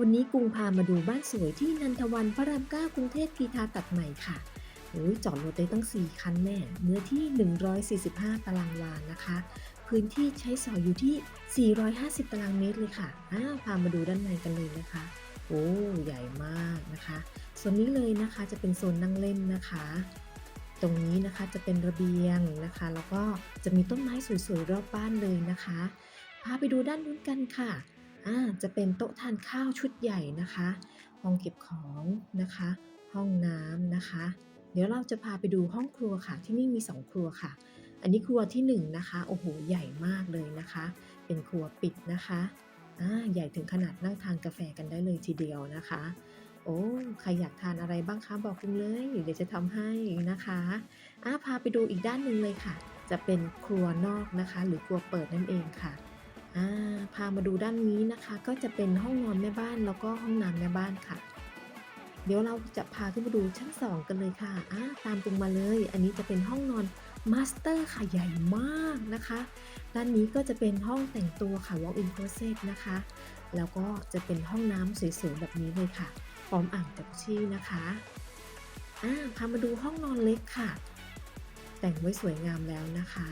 วันนี้กรุงพามาดูบ้านสวยที่นันทวันพระรามเก้ากรุงเทพพีทาตัดใหม่ค่ะโอ้ยจอดรถได้ตั้ง 4 คันแน่เนื้อที่ 145 ตารางวานะคะ พื้นที่ใช้สอยอยู่ที่ 450 ตารางเมตรเลยค่ะอ่าพามาดูด้านในกันเลยนะคะ โอ้ใหญ่มากนะคะส่วนนี้เลยนะคะจะเป็นโซนนั่งเล่นนะคะ ตรงนี้นะคะจะเป็นระเบียงนะคะ แล้วก็จะมีต้นไม้สวยๆรอบบ้านเลยนะคะ พาไปดูด้านนู้นกันค่ะ อ่าจะเป็นโต๊ะทานข้าวชุดใหญ่นะคะ ห้องเก็บของนะคะ ห้องน้ำนะคะ เดี๋ยวเราจะพาไปดูห้องครัวค่ะ ที่นี่มี 2 ครัวค่ะ อันนี้ครัวที่1นะคะโอ้โหใหญ่มากเลยนะคะ เป็นครัวปิดนะคะอ่าใหญ่ถึงขนาดนั่งทานกาแฟกันได้เลยทีเดียวนะคะ โอ้ใครอยากทานอะไรบ้างคะบอกคุณเลยเดี๋ยวจะทำให้นะคะอ่าพาไปดูอีกด้านหนึ่งเลยค่ะ จะเป็นครัวนอกนะคะ หรือครัวเปิดนั่นเองค่ะ อ่าพามาดูด้านนี้นะคะ ก็จะเป็นห้องนอนแม่บ้านแล้วก็ห้องน้ำแม่บ้านค่ะ เดี๋ยวเราจะพาขึ้นมาดูชั้น 2 กันเลยค่ะอ่าตามตรงมาเลย อันนี้จะเป็นห้องนอนมาสเตอร์ค่ะใหญ่มากนะคะ ด้านนี้ก็จะเป็นห้องแต่งตัวค่ะ walk-in closet นะคะ แล้วก็จะเป็นห้องน้ำสวยๆแบบนี้เลยค่ะ พร้อมอ่างจักรุชี่นะคะอ่าพามาดูห้องนอนเล็กค่ะ แต่งไว้สวยงามแล้วนะคะ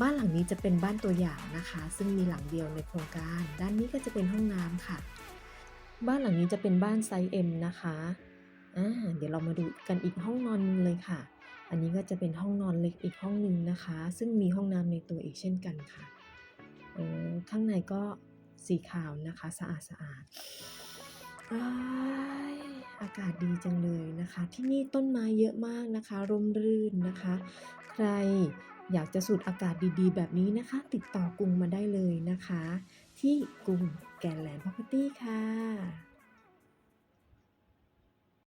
บ้านหลังนี้จะเป็นบ้านตัวอย่างนะคะ ซึ่งมีหลังเดียวในโครงการ ด้านนี้ก็จะเป็นห้องน้ำค่ะ บ้านหลังนี้จะเป็นบ้านไซส์ M นะคะอ่าเดี๋ยวเรามาดูกันอีกห้องนอนเลยค่ะ อันนี้ก็จะเป็นห้องนอนเล็กอีกห้องหนึ่งนะคะ ซึ่งมีห้องน้ำในตัวอีกเช่นกันค่ะเออข้างในก็สีขาวนะคะสะอาดสะอาดอากาศดีจังเลยนะคะ ที่นี่ต้นไม้เยอะมากนะคะ ร่มรื่นนะคะ ใคร อยากจะสูดอากาศดีๆ แบบนี้นะคะ ติดต่อกรุงมาได้เลยนะคะ ที่กรุงแกนแลนด์พ r o p e r t y ค่ะ